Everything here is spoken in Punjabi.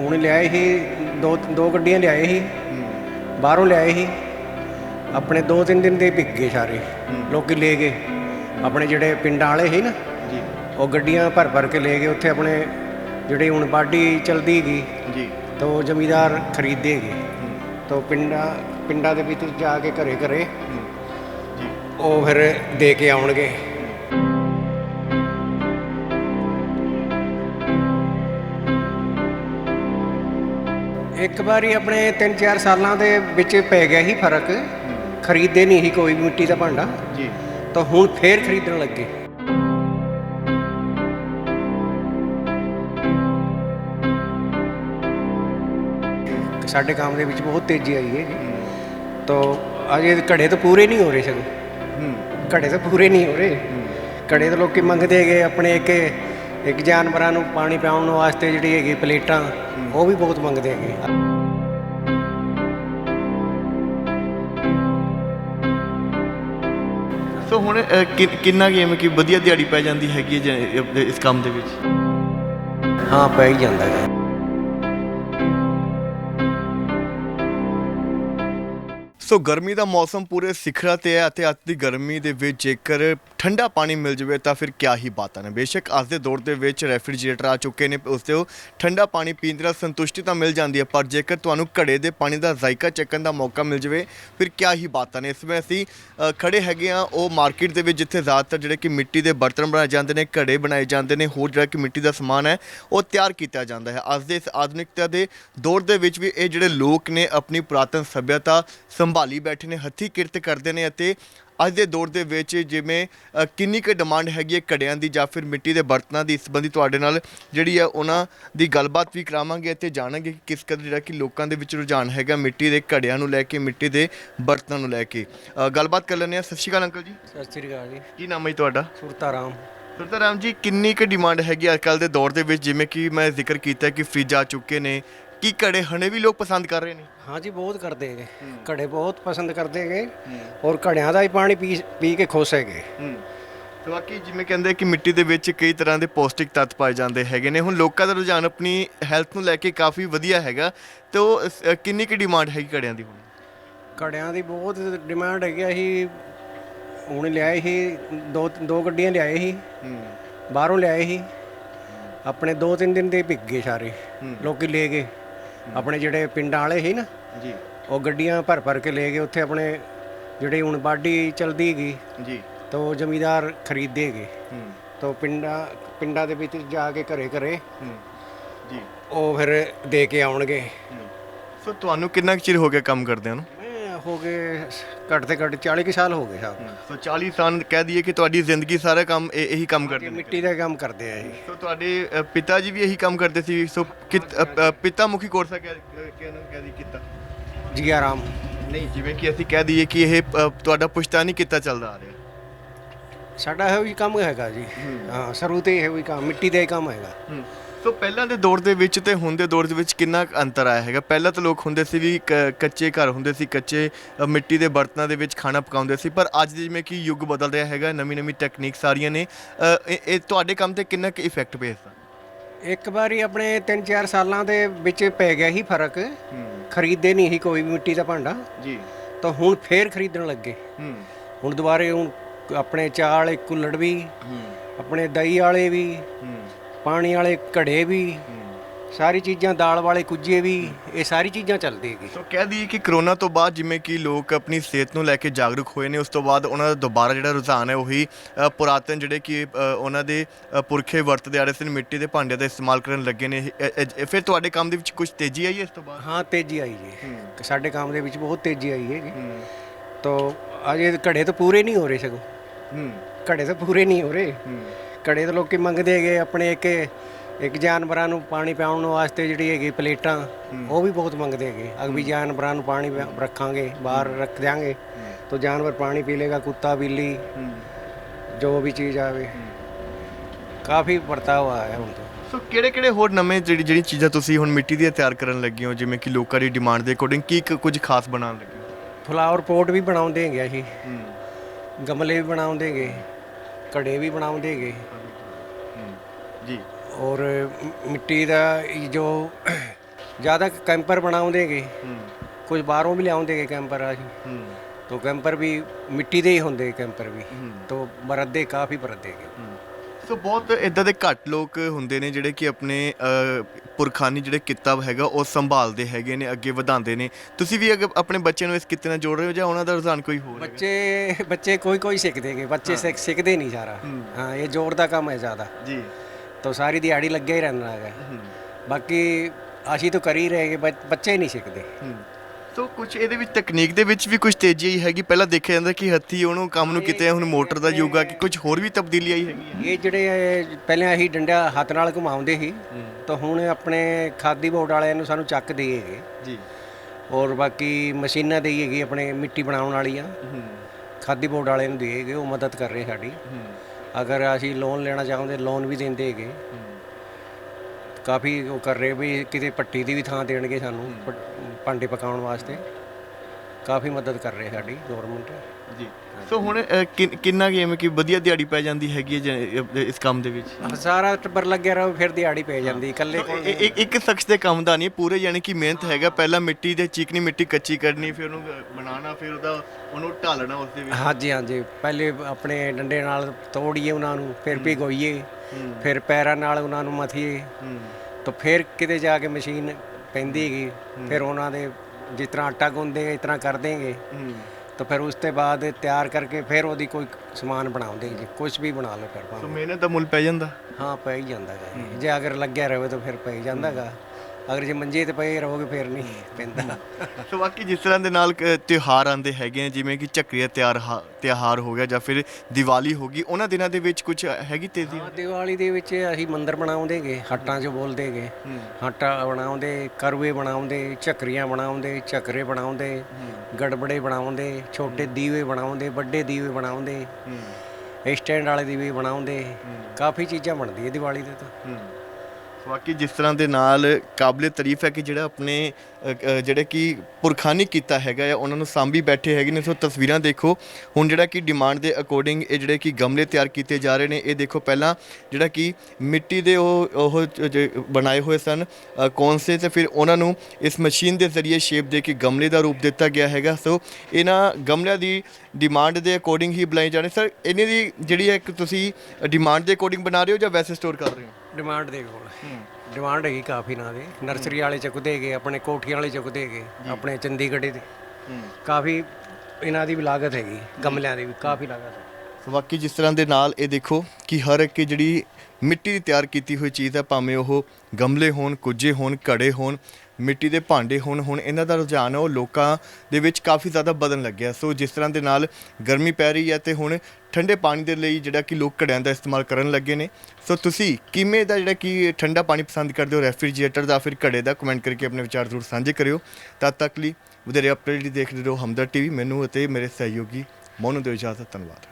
ਹੁਣ ਲਿਆਏ ਸੀ ਦੋ ਦੋ ਗੱਡੀਆਂ ਲਿਆਏ ਸੀ ਬਾਹਰੋਂ ਲਿਆਏ ਸੀ। ਆਪਣੇ ਦੋ ਤਿੰਨ ਦਿਨ ਦੇ ਵਿਕ ਗਏ ਸਾਰੇ ਲੋਕੀ ਲੈ ਗਏ। ਆਪਣੇ ਜਿਹੜੇ ਪਿੰਡਾਂ ਵਾਲੇ ਸੀ ਨਾ ਜੀ। ਉਹ ਗੱਡੀਆਂ ਭਰ ਭਰ ਕੇ ਲੈ ਗਏ ਉੱਥੇ ਆਪਣੇ ਜਿਹੜੀ ਹੁਣ ਬਾਡੀ ਚਲਦੀ ਗਈ ਜੀ। ਤਾਂ ਉਹ ਜ਼ਮੀਂਦਾਰ ਖਰੀਦੇਗੇ ਤਾਂ ਪਿੰਡਾਂ ਪਿੰਡਾਂ ਦੇ ਵਿੱਚ ਜਾ ਕੇ ਘਰੇ ਘਰੇ ਜੀ। ਉਹ ਫਿਰ ਦੇ ਕੇ ਆਉਣਗੇ। ਇੱਕ ਵਾਰੀ ਆਪਣੇ 3-4 ਸਾਲਾਂ ਦੇ ਵਿੱਚ ਪੈ ਗਿਆ ਸੀ ਫ਼ਰਕ। ਖਰੀਦੇ ਨਹੀਂ ਸੀ ਕੋਈ ਮਿੱਟੀ ਦਾ ਭਾਂਡਾ। ਜੀ। ਤਾਂ ਹੁਣ ਫੇਰ ਖਰੀਦਣ ਲੱਗੇ। ਸਾਡੇ ਕੰਮ ਦੇ ਵਿੱਚ ਬਹੁਤ ਤੇਜ਼ੀ ਆਈ ਹੈ ਜੀ। ਤਾਂ ਅਜੇ ਘੜੇ ਤਾਂ ਪੂਰੇ ਨਹੀਂ ਹੋ ਰਹੇ ਸਗੋਂ। ਹੂੰ। ਘੜੇ ਤਾਂ ਪੂਰੇ ਨਹੀਂ ਹੋ ਰਹੇ। ਘੜੇ ਤਾਂ ਲੋਕੀ ਮੰਗਦੇ ਹੈਗੇ ਆਪਣੇ ਇੱਕ ਇੱਕ ਜਾਨਵਰਾਂ ਨੂੰ ਪਾਣੀ ਪਿਆਉਣ ਵਾਸਤੇ ਜਿਹੜੀ ਹੈਗੀ ਪਲੇਟਾਂ ਉਹ ਵੀ ਬਹੁਤ ਮੰਗਦੇ ਹੈਗੇ। ਸੋ ਹੁਣ ਅ, ਕਿ- ਕਿੰਨਾ ਗੇਮ ਕਿ ਵਧੀਆ ਦਿਹਾੜੀ ਪੈ ਜਾਂਦੀ ਹੈਗੀ ਹੈ ਜੇ- ਇਸ ਕੰਮ ਦੇ ਵਿੱਚ? ਹਾਂ ਪੈ ਹੀ ਜਾਂਦਾ ਹੈ। ਸੋ ਗਰਮੀ ਦਾ ਮੌਸਮ ਪੂਰੇ ਸਿਖਰਾਂ ਤੇ ਹੈ ਅਤੇ ਅੱਜ ਦੀ ਗਰਮੀ ਦੇ ਵਿੱਚ ਜੇਕਰ ਠੰਡਾ ਪਾਣੀ ਮਿਲ ਜਾਵੇ ਤਾਂ ਫਿਰ ਕਿਆ ਹੀ ਬਾਤਾਂ ਨੇ। ਬੇਸ਼ੱਕ ਅੱਜ ਦੇ ਦੌਰ ਦੇ ਵਿੱਚ ਰੈਫਰੀਜਰੇਟਰ ਆ ਚੁੱਕੇ ਨੇ ਉਸ ਤੋਂ ਠੰਡਾ ਪਾਣੀ ਪੀਣ ਦੇ ਨਾਲ ਸੰਤੁਸ਼ਟੀ ਤਾਂ ਮਿਲ ਜਾਂਦੀ ਹੈ ਪਰ ਜੇਕਰ ਤੁਹਾਨੂੰ ਘੜੇ ਦੇ ਪਾਣੀ ਦਾ ਜ਼ਾਇਕਾ ਚੱਕਣ ਦਾ ਮੌਕਾ ਮਿਲ ਜਾਵੇ ਫਿਰ ਕਿਆ ਹੀ ਬਾਤਾਂ ਨੇ। ਇਸ ਵਿੱਚ ਅਸੀਂ ਅ, ਖੜੇ ਹੈਗੇ ਆ ਉਹ ਮਾਰਕੀਟ ਦੇ ਵਿੱਚ ਜਿੱਥੇ ਜ਼ਿਆਦਾਤਰ ਜਿਹੜੇ ਕਿ ਮਿੱਟੀ ਦੇ ਬਰਤਨ ਬਣਾਏ ਜਾਂਦੇ ਨੇ ਘੜੇ ਬਣਾਏ ਜਾਂਦੇ ਨੇ ਹੋਰ ਜਿਹੜਾ ਕਿ ਮਿੱਟੀ ਦਾ ਸਮਾਨ ਹੈ ਉਹ ਤਿਆਰ ਕੀਤਾ ਜਾਂਦਾ ਹੈ। ਅੱਜ ਦੇ ਇਸ ਆਧੁਨਿਕਤਾ ਦੇ ਦੌਰ ਦੇ ਵਿੱਚ ਵੀ ਇਹ ਜਿਹੜੇ ਲੋਕ ਨੇ ਆਪਣੀ ਪੁਰਾਤਨ ਸੱਭਿਅਤਾ ਸੰਭਾਲੀ ਬੈਠੇ ਨੇ ਹੱਥੀਂ ਕਿਰਤ ਕਰਦੇ ਨੇ ਅਤੇ ਅੱਜ ਦੇ ਦੌਰ ਦੇ ਵਿੱਚ ਜਿਵੇਂ ਅ, ਕਿੰਨੀ ਕੁ ਡਿਮਾਂਡ ਹੈਗੀ ਹੈ ਘੜਿਆਂ ਦੀ ਜਾਂ ਫਿਰ ਮਿੱਟੀ ਦੇ ਬਰਤਨਾਂ ਦੀ ਇਸ ਸੰਬੰਧੀ ਤੁਹਾਡੇ ਨਾਲ ਜਿਹੜੀ ਹੈ ਉਹਨਾਂ ਦੀ ਗੱਲਬਾਤ ਵੀ ਕਰਾਵਾਂਗੇ ਅਤੇ ਜਾਣਾਂਗੇ ਕਿ ਕਿਸ ਕਦਰ ਜਿਹੜਾ ਕਿ ਲੋਕਾਂ ਦੇ ਵਿੱਚ ਰੁਝਾਨ ਹੈਗਾ ਮਿੱਟੀ ਦੇ ਘੜਿਆਂ ਨੂੰ ਲੈ ਕੇ ਮਿੱਟੀ ਦੇ ਬਰਤਨਾਂ ਨੂੰ ਲੈ ਕੇ। ਅ, ਗੱਲਬਾਤ ਕਰ ਲੈਂਦੇ ਹਾਂ। ਸਤਿ ਸ਼੍ਰੀ ਅਕਾਲ ਅੰਕਲ ਜੀ। ਸਤਿ ਸ੍ਰੀ ਅਕਾਲ ਜੀ। ਕੀ ਨਾਮ ਹੈ ਜੀ ਤੁਹਾਡਾ? ਸੁਰਤਾਰਾਮ। ਸੁਰਤਾਰਾਮ ਜੀ ਕਿੰਨੀ ਕੁ ਡਿਮਾਂਡ ਹੈਗੀ ਅੱਜ ਕੱਲ ਦੇ ਦੌਰ ਦੇ ਵਿੱਚ? ਜਿਵੇਂ ਕਿ ਮੈਂ ਜ਼ਿਕਰ ਕੀਤਾ ਕਿ ਫ੍ਰਿਜ ਆ ਚੁੱਕੇ ਨੇ ਕੀ ਘੜੇ ਹਣੇ ਵੀ ਲੋਕ ਪਸੰਦ ਕਰ ਰਹੇ ਨੇ? ਹਾਂ ਜੀ ਬਹੁਤ ਕਰਦੇ ਹੈਗੇ। ਘੜੇ ਬਹੁਤ ਪਸੰਦ ਕਰਦੇ ਹੈਗੇ ਔਰ ਘੜਿਆਂ ਦਾ ਹੀ ਪਾਣੀ ਪੀ ਪੀ ਕੇ ਖੁਸ਼ ਹੈਗੇ। ਹੂੰ। ਤੇ ਬਾਕੀ ਜਿਵੇਂ ਕਹਿੰਦੇ ਕਿ ਮਿੱਟੀ ਦੇ ਵਿੱਚ ਕਈ ਤਰ੍ਹਾਂ ਦੇ ਪੌਸ਼ਟਿਕ ਤੱਤ ਪਾਏ ਜਾਂਦੇ ਹੈਗੇ ਨੇ। ਹੁਣ ਲੋਕਾਂ ਦਾ ਰੁਝਾਨ ਆਪਣੀ ਹੈਲਥ ਨੂੰ ਲੈ ਕੇ ਕਾਫੀ ਵਧੀਆ ਹੈਗਾ। ਤੇ ਉਹ ਕਿੰਨੀ ਕੁ ਡਿਮਾਂਡ ਹੈਗੀ ਘੜਿਆਂ ਦੀ ਹੁਣ? ਘੜਿਆਂ ਦੀ ਬਹੁਤ ਡਿਮਾਂਡ ਹੈਗੀ ਅਸੀਂ ਹੁਣ ਲਿਆਏ ਸੀ ਦੋ ਦੋ ਗੱਡੀਆਂ ਲਿਆਏ ਸੀ। ਬਾਹਰੋਂ ਲਿਆਏ ਸੀ। ਆਪਣੇ ਦੋ ਤਿੰਨ ਦਿਨ ਦੇ ਵਿਕ ਗਏ ਸਾਰੇ। ਲੋਕੀ ਲੈ ਗਏ। ਆਪਣੇ ਜਿਹੜੇ ਪਿੰਡਾਂ ਵਾਲੇ ਸੀ ਨਾ ਜੀ। ਉਹ ਗੱਡੀਆਂ ਭਰ ਭਰ ਕੇ ਲੈ ਗਏ ਉੱਥੇ ਆਪਣੇ ਜਿਹੜੀ ਹੁਣ ਬਾਡੀ ਚਲਦੀ ਗਈ ਜੀ। ਤਾਂ ਉਹ ਜ਼ਮੀਂਦਾਰ ਖਰੀਦੇਗੇ ਹੂੰ। ਤਾਂ ਪਿੰਡਾਂ ਪਿੰਡਾਂ ਦੇ ਵਿੱਚ ਜਾ ਕੇ ਘਰੇ ਘਰੇ ਹੂੰ। ਜੀ। ਉਹ ਫਿਰ ਦੇ ਕੇ ਆਉਣਗੇ। ਸੋ ਤੁਹਾਨੂੰ ਕਿੰਨਾ ਕੁ ਚਿਰ ਹੋ ਗਿਆ ਕੰਮ ਕਰਦਿਆਂ ਨੂੰ? ਮੈਂ ਹੋ ਗਏ ਘੱਟ ਤੇ ਘੱਟ 40 ਕੁ ਸਾਲ ਹੋ ਗਏ ਸਾਹਿਬ ਸੋ 40 ਸਾਲ ਕਹਿ ਦਈਏ ਕਿ ਤੁਹਾਡੀ ਜ਼ਿੰਦਗੀ ਸਾਰਾ ਕੰਮ ਇਹ- ਇਹੀ ਕੰਮ ਕਰਦੇ ਨੇ। ਮਿੱਟੀ ਦਾ ਕੰਮ ਕਰਦੇ ਆ ਇਹ। ਸੋ ਤੁਹਾਡੇ ਅ, ਪਿਤਾ ਜੀ ਵੀ ਇਹੀ ਕੰਮ ਕਰਦੇ ਸੀ। ਸੋ ਕਿਤ- ਅ, ਅ, ਪਿਤਾ ਮੁਖੀ ਕੋਰਸ ਕਹਿ ਕਹਿ ਕਹਿ ਦੀ ਕੀਤਾ। ਰਾਮ। ਨਹੀਂ ਜਿਵੇਂ ਕਿ ਅਸੀਂ ਕਹਿ ਦਈਏ ਕਿ ਇਹ ਅ, ਤੁਹਾਡਾ ਪੁਸ਼ਤਾਨੀ ਕਿੱਤਾ ਚੱਲਦਾ ਆ ਰਿਹਾ। ਸਾਡਾ ਇਹੋ ਹੀ ਕੰਮ ਹੈਗਾ ਜੀ। ਹਾਂ। ਸ਼ੁਰੂ ਤੇ ਇਹੋ ਹੀ ਕੰਮ ਮਿੱਟੀ ਦਾ ਹੀ ਕੰਮ ਹੈਗਾ। ਸੋ ਪਹਿਲਾਂ ਦੇ ਦੌਰ ਦੇ ਵਿੱਚ ਤੇ ਹੁਣ ਦੇ ਦੌਰ ਦੇ ਵਿੱਚ ਕਿੰਨਾ ਕੁ ਅੰਤਰ ਆਇਆ ਹੈਗਾ? ਪਹਿਲਾਂ ਤਾਂ ਲੋਕ ਹੁੰਦੇ ਸੀ ਵੀ ਕ- ਕੱਚੇ ਘਰ ਹੁੰਦੇ ਸੀ ਕੱਚੇ ਅ, ਮਿੱਟੀ ਦੇ ਬਰਤਨਾਂ ਦੇ ਵਿੱਚ ਖਾਣਾ ਪਕਾਉਂਦੇ ਸੀ ਪਰ ਅੱਜ ਜਿਵੇਂ ਕਿ ਯੁੱਗ ਬਦਲ ਰਿਹਾ ਹੈਗਾ ਨਵੀਂ ਨਵੀਂ ਟੈਕਨੀਕ ਸਾਰੀਆਂ ਨੇ ਅ, ਇਹ ਇਹ ਤੁਹਾਡੇ ਕੰਮ ਤੇ ਕਿੰਨਾ ਕੁ ਇਫੈਕਟ ਪਿਆ ਇਸਦਾ ਇੱਕ ਵਾਰੀ ਆਪਣੇ 3-4 ਸਾਲਾਂ ਦੇ ਵਿੱਚ ਪੈ ਗਿਆ ਸੀ ਫ਼ਰਕ। ਖਰੀਦੇ ਨਹੀਂ ਸੀ ਕੋਈ ਵੀ ਮਿੱਟੀ ਦਾ ਭਾਂਡਾ। ਜੀ। ਤਾਂ ਹੁਣ ਫੇਰ ਖਰੀਦਣ ਲੱਗੇ। ਹੂੰ। ਹੁਣ ਦੁਬਾਰੇ ਹੁਣ ਆਪਣੇ ਚਾਹ ਵਾਲੇ ਕੁੱਲੜ ਵੀ ਹੂੰ। ਆਪਣੇ ਦਹੀਂ ਵਾਲੇ ਵੀ ਹੂੰ। ਪਾਣੀ ਵਾਲੇ ਘੜੇ ਵੀ ਸਾਰੀ ਚੀਜ਼ਾਂ ਦਾਲ ਵਾਲੇ ਕੁੱਜੇ ਵੀ ਇਹ ਸਾਰੀ ਚੀਜ਼ਾਂ ਚੱਲਦੀ ਹੈਗੀ। ਸੋ ਕਹਿ ਦਈਏ ਕਿ ਕਰੋਨਾ ਤੋਂ ਬਾਅਦ ਜਿਵੇਂ ਕਿ ਲੋਕ ਆਪਣੀ ਸਿਹਤ ਨੂੰ ਲੈ ਕੇ ਜਾਗਰੂਕ ਹੋਏ ਨੇ ਉਸ ਤੋਂ ਬਾਅਦ ਉਹਨਾਂ ਦਾ ਦੁਬਾਰਾ ਜਿਹੜਾ ਰੁਝਾਨ ਹੈ ਉਹੀ ਪੁਰਾਤਨ ਜਿਹੜੇ ਕਿ ਉਹਨਾਂ ਦੇ ਪੁਰਖੇ ਵਰਤਦੇ ਆ ਰਹੇ ਸੀ ਮਿੱਟੀ ਦੇ ਭਾਂਡਿਆਂ ਦਾ ਇਸਤੇਮਾਲ ਕਰਨ ਲੱਗੇ ਨੇ ਫਿਰ ਤੁਹਾਡੇ ਕੰਮ ਦੇ ਵਿੱਚ ਕੁਝ ਤੇਜ਼ੀ ਆਈ ਹੈ ਇਸ ਤੋਂ ਬਾਅਦ? ਹਾਂ ਤੇਜ਼ੀ ਆਈ ਜੀ ਸਾਡੇ ਕੰਮ ਦੇ ਵਿੱਚ ਬਹੁਤ ਤੇਜ਼ੀ ਆਈ ਹੈ ਜੀ ਹੂੰ। ਤਾਂ ਅਜੇ ਘੜੇ ਤਾਂ ਪੂਰੇ ਨਹੀਂ ਹੋ ਰਹੇ ਸਗੋਂ। ਹੂੰ। ਘੜੇ ਤਾਂ ਪੂਰੇ ਨਹੀਂ ਹੋ ਰਹੇ। ਹੂੰ। ਘੜੇ ਤਾਂ ਲੋਕੀ ਮੰਗਦੇ ਹੈਗੇ ਆਪਣੇ ਇੱਕ ਇੱਕ ਜਾਨਵਰਾਂ ਨੂੰ ਪਾਣੀ ਪਿਆਉਣ ਵਾਸਤੇ ਜਿਹੜੀ ਹੈਗੀ ਪਲੇਟਾਂ ਉਹ ਵੀ ਬਹੁਤ ਮੰਗਦੇ ਹੈਗੇ। ਅਗ ਵੀ ਜਾਨਵਰਾਂ ਨੂੰ ਪਾਣੀ ਪਿਆ- ਰੱਖਾਂਗੇ ਬਾਹਰ ਰੱਖ ਦਿਆਂਗੇ ਤਾਂ ਜਾਨਵਰ ਪਾਣੀ ਪੀ ਲੇਗਾ ਕੁੱਤਾ ਬਿੱਲੀ ਜੋ ਵੀ ਚੀਜ਼ ਆਵੇ। ਕਾਫੀ ਵਰਤਾਵਾ ਆਇਆ ਹੁਣ ਤਾਂ। ਸੋ ਕਿਹੜੇ ਕਿਹੜੇ ਹੋਰ ਨਵੇਂ ਜਿਹੜੀ ਜਿਹੜੀ ਚੀਜ਼ਾਂ ਤੁਸੀਂ ਹੁਣ ਮਿੱਟੀ ਦੀਆਂ ਤਿਆਰ ਕਰਨ ਲੱਗੇ ਹੋ? ਜਿਵੇਂ ਕਿ ਲੋਕਾਂ ਦੀ ਡਿਮਾਂਡ ਦੇ ਅਕੋਰਡਿੰਗ ਕੀ ਕੁ- ਕੁਝ ਖਾਸ ਬਣਾਉਣ ਲੱਗੇ ਹੋ? ਫਲਾਵਰ ਪੋਟ ਵੀ ਬਣਾਉਂਦੇ ਹੈਗੇ ਅਸੀਂ। ਗਮਲੇ ਵੀ ਬਣਾਉਂਦੇ ਹੈਗੇ। ਘੜੇ ਵੀ ਬਣਾਉਂਦੇ ਹੈਗੇ। ਜੀ। ਔਰ ਮਿੱਟੀ ਦਾ ਜੋ ਜ਼ਿਆਦਾ ਕੈਂਪਰ ਬਣਾਉਂਦੇ ਹੈਗੇ। ਕੁਝ ਬਾਹਰੋਂ ਵੀ ਲਿਆਉਂਦੇ ਹੈਗੇ ਕੈਂਪਰ ਅਸੀਂ। ਤੋ ਕੈਂਪਰ ਵੀ ਮਿੱਟੀ ਦੇ ਹੀ ਹੁੰਦੇ ਕੈਂਪਰ ਵੀ। ਤੋ ਬਰਦੇ ਕਾਫੀ ਬਰਦੇ ਹੈਗੇ। ਸੋ ਬਹੁਤ ਇਦਾਂ ਦੇ ਘੱਟ ਲੋਕ ਹੁੰਦੇ ਨੇ ਜਿਹੜੇ ਕਿ ਆਪਣੇ ਪੁਰਖਾਨੀ ਜਿਹੜੇ ਕਿੱਤਾ ਹੈਗਾ ਉਹ ਸੰਭਾਲਦੇ ਹੈਗੇ ਨੇ ਅੱਗੇ ਵਧਾਉਂਦੇ ਨੇ। ਤੁਸੀਂ ਵੀ ਅਗਰ ਆਪਣੇ ਬੱਚੇ ਨੂੰ ਇਸ ਕਿੱਤੇ ਨਾਲ ਜੋੜ ਰਹੇ ਹੋ ਜਾਂ ਉਹਨਾਂ ਦਾ ਰੁਝਾਨ ਕੋਈ ਹੋਰ ਬੱਚੇ ਬੱਚੇ ਕੋਈ ਕੋਈ ਸਿੱਖਦੇਗੇ ਬੱਚੇ ਸਿੱਖ ਸਿੱਖਦੇ ਨਹੀਂ ਸਾਰਾ। ਹਾਂ। ਇਹ ਜ਼ੋਰ ਦਾ ਕੰਮ ਹੈ ਜ਼ਿਆਦਾ। ਜੀ। तो ਸਾਰੀ ਦਿਹਾੜੀ ਲੱਗਿਆ ਹੀ ਰਹਿਣਾ ਹੈਗਾ। ਬਾਕੀ ਅਸੀਂ ਤਾਂ ਕਰ ਹੀ ਰਹੇਗੇ ਬੱਚ- ਬੱਚੇ ਹੀ ਨਹੀਂ ਸਿੱਖਦੇ। ਸੋ ਕੁਝ ਇਹਦੇ ਵਿੱਚ ਤਕਨੀਕ ਦੇ ਵਿੱਚ ਵੀ ਕੁਝ ਤੇਜ਼ੀ ਆਈ ਹੈਗੀ? ਪਹਿਲਾਂ ਦੇਖਿਆ ਜਾਂਦਾ ਕਿ ਹੱਥੀ ਉਹਨੂੰ ਕੰਮ ਨੂੰ ਕਿਤੇ ਹੁਣ ਮੋਟਰ ਦਾ ਯੁੱਗ ਆ ਕਿ ਕੁਝ ਹੋਰ ਵੀ ਤਬਦੀਲੀ ਆਈ ਹੈਗੀ ਹੈ ਇਹ ਜਿਹੜੇ ਪਹਿਲਾਂ ਅਸੀਂ ਡੰਡਾ ਹੱਥ ਨਾਲ ਘੁਮਾਉਂਦੇ ਸੀ ਤਾਂ ਹੁਣ ਆਪਣੇ ਖਾਦੀ ਬੋਰਡ ਵਾਲਿਆਂ ਨੂੰ ਸਾਨੂੰ ਚੱਕ ਦੇਗੇ ਜੀ। ਔਰ ਬਾਕੀ ਮਸ਼ੀਨਾਂ ਦੇਈ ਹੈਗੀ ਆਪਣੇ ਮਿੱਟੀ ਬਣਾਉਣ ਵਾਲੀਆਂ। ਖਾਦੀ ਬੋਰਡ ਵਾਲਿਆਂ ਨੂੰ ਦੇਗੇ ਉਹ ਮਦਦ ਕਰ ਰਹੇ ਸਾਡੀ। ਅਗਰ ਅਸੀਂ ਲੋਨ ਲੈਣਾ ਚਾਹੁੰਦੇ ਲੋਨ ਵੀ ਦਿੰਦੇ ਹੈਗੇ। ਕਾਫੀ ਉਹ ਕਰ ਰਹੇ ਵੀ ਕਿਤੇ ਪੱਟੀ ਦੀ ਵੀ ਥਾਂ ਦੇਣਗੇ ਸਾਨੂੰ ਪ- ਭਾਂਡੇ ਪਕਾਉਣ ਵਾਸਤੇ। ਕਾਫੀ ਮਦਦ ਕਰ ਰਹੇ ਸਾਡੀ ਗਵਰਨਮੈਂਟ ਜੀ। ਸੋ ਹੁਣ ਅ, ਕਿੰਨ- ਕਿੰਨਾ ਗੇਮ ਕਿ ਵਧੀਆ ਦਿਹਾੜੀ ਪੈ ਜਾਂਦੀ ਹੈਗੀ ਹੈ ਜਾਂ, ਅ, ਇਸ ਕੰਮ ਦੇ ਵਿੱਚ? ਸਾਰਾ ਟੱਬਰ ਲੱਗਿਆ ਰਹੋ ਫਿਰ ਦਿਹਾੜੀ ਪੈ ਜਾਂਦੀ ਇਕੱਲੇ ਕੋਲ ਇਹ- ਇਹ- ਇੱਕ ਸ਼ਖਸ ਦੇ ਕੰਮ ਦਾ ਨਹੀਂ ਪੂਰੇ ਯਾਨੀ ਕਿ ਮਿਹਨਤ ਹੈਗਾ ਪਹਿਲਾਂ ਮਿੱਟੀ ਦੇ ਚੀਕਨੀ ਮਿੱਟੀ ਕੱਚੀ ਕਰਨੀ ਫਿਰ ਉਹਨੂੰ ਅ, ਬਣਾਉਣਾ ਫਿਰ ਉਹਦਾ ਉਹਨੂੰ ਢਾਲਣਾ ਉਸ ਦੇ ਵਿੱਚ। ਹਾਂਜੀ ਹਾਂਜੀ ਪਹਿਲੇ ਆਪਣੇ ਡੰਡੇ ਨਾਲ ਤੋੜੀਏ ਉਹਨਾਂ ਨੂੰ ਫਿਰ ਭਿਗੋਈਏ ਫਿਰ ਪੈਰਾਂ ਨਾਲ ਉਹਨਾਂ ਨੂੰ ਮਥੀਏ ਤਾਂ ਫਿਰ ਕਿਤੇ ਜਾ ਕੇ ਮਸ਼ੀਨ ਪੈਂਦੀ ਹੈਗੀ ਫਿਰ ਉਹਨਾਂ ਦੇ ਜਿਸ ਤਰ੍ਹਾਂ ਆਟਾ ਗੁੰਨਦੇ ਇਸ ਤਰ੍ਹਾਂ ਕਰ ਦੇਂਗੇ ਤਾਂ ਫਿਰ ਉਸ ਤੋਂ ਬਾਅਦ ਤਿਆਰ ਕਰਕੇ ਫਿਰ ਉਹਦੀ ਕੋਈ ਸਮਾਨ ਬਣਾਉਂਦੇ ਜੀ ਕੁਝ ਵੀ ਬਣਾ ਲਓ ਫਿਰ ਸੋ ਭਾਵੇਂ। ਮਿਹਨਤ ਦਾ ਮੁੱਲ ਪੈ ਜਾਂਦਾ? ਹਾਂ ਪੈ ਹੀ ਜਾਂਦਾ ਹੈ ਜੇ ਅਗਰ ਲੱਗਿਆ ਰਹੇ ਤਾਂ ਫਿਰ ਪੈ ਜਾਂਦਾਗਾ। ਅਗਰ ਜੇ ਮੰਜੇ ਤੇ ਪਏ ਰਹੋਗੇ ਫਿਰ ਨਹੀਂ ਪੈਂਦਾ। ਸੋ ਬਾਕੀ ਜਿਸ ਤਰ੍ਹਾਂ ਦੇ ਨਾਲ ਕ- ਤਿਉਹਾਰ ਆਉਂਦੇ ਹੈਗੇ ਆ ਜਿਵੇਂ ਕਿ ਝੱਕਰੀਆ ਤਿਆਰ ਹਾ- ਤਿਉਹਾਰ ਹੋ ਗਿਆ ਜਾਂ ਫਿਰ ਦੀਵਾਲੀ ਹੋ ਗਈ ਉਹਨਾਂ ਦਿਨਾਂ ਦੇ ਵਿੱਚ ਕੁਝ ਹੈਗੀ ਤੇਜ਼ੀ? ਹਾਂ ਦੀਵਾਲੀ ਦੇ ਵਿੱਚ ਅਸੀਂ ਮੰਦਿਰ ਬਣਾਉਂਦੇਗੇ ਹੱਟਾਂ 'ਚ ਬੋਲਦੇਗੇ ਹੱਟਾਂ ਬਣਾਉਂਦੇ ਕਰਵੇ ਬਣਾਉਂਦੇ ਝਕਰੀਆਂ ਬਣਾਉਂਦੇ ਝਕਰੇ ਬਣਾਉਂਦੇ ਗੜਬੜੇ ਬਣਾਉਂਦੇ ਛੋਟੇ ਦੀਵੇ ਬਣਾਉਂਦੇ ਵੱਡੇ ਦੀਵੇ ਬਣਾਉਂਦੇ ਸਟੈਂਡ ਵਾਲੇ ਦੀਵੇ ਬਣਾਉਂਦੇ। ਕਾਫੀ ਚੀਜ਼ਾਂ ਬਣਦੀਆਂ ਦੀਵਾਲੀ ਤੇ ਤਾਂ। ਬਾਕੀ ਜਿਸ ਤਰ੍ਹਾਂ ਦੇ ਨਾਲ ਕਾਬਲੇ ਤਾਰੀਫ ਹੈ ਕਿ ਜਿਹੜਾ ਆਪਣੇ ਅ, ਜਿਹੜੇ ਕਿ ਪੁਰਖਾਨੀ ਕੀਤਾ ਹੈਗਾ ਆ ਉਹਨਾਂ ਨੂੰ ਸਾਂਭੀ ਬੈਠੇ ਹੈਗੇ ਨੇ ਸੋ ਤਸਵੀਰਾਂ ਦੇਖੋ। ਹੁਣ ਜਿਹੜਾ ਕਿ ਡਿਮਾਂਡ ਦੇ ਅਕੋਰਡਿੰਗ ਇਹ ਜਿਹੜੇ ਕਿ ਗਮਲੇ ਤਿਆਰ ਕੀਤੇ ਜਾ ਰਹੇ ਨੇ ਇਹ ਦੇਖੋ ਪਹਿਲਾਂ ਜਿਹੜਾ ਕਿ ਮਿੱਟੀ ਦੇ ਉਹ ਉਹ ਬਣਾਏ ਹੋਏ ਸਨ ਅ, ਕੌਨਸੇ ਤੇ ਫਿਰ ਉਹਨਾਂ ਨੂੰ ਇਸ ਮਸ਼ੀਨ ਦੇ ਜ਼ਰੀਏ ਸ਼ੇਪ ਦੇ ਕੇ ਗਮਲੇ ਦਾ ਰੂਪ ਦਿੱਤਾ ਗਿਆ ਹੈਗਾ। ਸੋ ਇਹਨਾਂ ਗਮਲਿਆਂ ਦੀ ਡਿਮਾਂਡ ਦੇ ਅਕੋਰਡਿੰਗ ਹੀ ਬਣਾਏ ਜਾਣੇ ਸਰ ਇਹਨਾਂ ਦੀ ਜਿਹੜੀ ਹੈ ਇੱਕ ਤੁਸੀਂ ਡਿਮਾਂਡ ਦੇ ਅਕੋਰਡਿੰਗ ਬਣਾ ਰਹੇ ਹੋ ਜਾਂ ਵੈਸੇ ਸਟੋਰ ਕਰ ਰਹੇ ਹੋ? ਡਿਮਾਂਡ ਦੇ ਕੋਲ। ਡਿਮਾਂਡ ਹੈਗੀ ਕਾਫੀ ਨਾ ਦੇ। ਨਰਸਰੀ ਵਾਲੇ ਚੁੱਕਦੇ ਹੈਗੇ ਆਪਣੇ ਕੋਠੀਆਂ ਵਾਲੇ ਚੁੱਕਦੇ ਹੈਗੇ ਆਪਣੇ ਚੰਡੀਗੜ੍ਹ ਦੇ। ਕਾਫੀ ਇਹਨਾਂ ਦੀ ਵੀ ਲਾਗਤ ਹੈਗੀ ਗਮਲਿਆਂ ਦੀ ਵੀ ਕਾਫੀ ਲਾਗਤ ਹੈ। ਬਾਕੀ ਜਿਸ ਤਰ੍ਹਾਂ ਦੇ ਨਾਲ ਇਹ ਦੇਖੋ ਕਿ ਹਰ ਇੱਕ ਜਿਹੜੀ ਮਿੱਟੀ ਦੀ ਤਿਆਰ ਕੀਤੀ ਹੋਈ ਚੀਜ਼ ਹੈ ਭਾਵੇਂ ਉਹ ਗਮਲੇ ਹੋਣ ਕੁੱਜੇ ਹੋਣ ਘੜੇ ਹੋਣ ਮਿੱਟੀ ਦੇ ਭਾਂਡੇ ਹੋਣ, ਹੁਣ ਇਹਨਾਂ ਦਾ ਰੁਝਾਨ ਉਹ ਲੋਕਾਂ ਦੇ ਵਿੱਚ ਕਾਫੀ ਜ਼ਿਆਦਾ ਬਦਲਣ ਲੱਗਿਆ। ਸੋ ਜਿਸ ਤਰ੍ਹਾਂ ਦੇ ਨਾਲ ਗਰਮੀ ਪੈ ਰਹੀ ਹੈ ਤੇ ਹੁਣ ਠੰਡੇ ਪਾਣੀ ਦੇ ਲਈ ਜਿਹੜਾ ਕਿ ਲੋਕ ਘੜਿਆਂ ਦਾ ਇਸਤੇਮਾਲ ਕਰਨ ਲੱਗੇ ਨੇ। ਸੋ ਤੁਸੀਂ ਕਿਵੇਂ ਦਾ ਜਿਹੜਾ ਕਿ ਠੰਡਾ ਪਾਣੀ ਪਸੰਦ ਕਰਦੇ ਹੋ, ਰੈਫਰੀਜਰੇਟਰ ਦਾ ਫਿਰ ਘੜੇ ਦਾ ਕਮੈਂਟ ਕਰਕੇ ਆਪਣੇ ਵਿਚਾਰ ਜ਼ਰੂਰ ਸਾਂਝੇ ਕਰਿਓ। ਤਦ ਤੱਕ ਲਈ ਵਧੇਰੇ ਅਪਡੇਟ ਲਈ ਦੇਖਦੇ ਰਹੋ ਹਮਦਰ ਟੀਵੀ, ਮੈਨੂੰ ਅਤੇ ਮੇਰੇ ਸਹਿਯੋਗੀ ਮੋਨੂ ਦੇ ਇਜਾਜ਼ਤ, ਧੰਨਵਾਦ।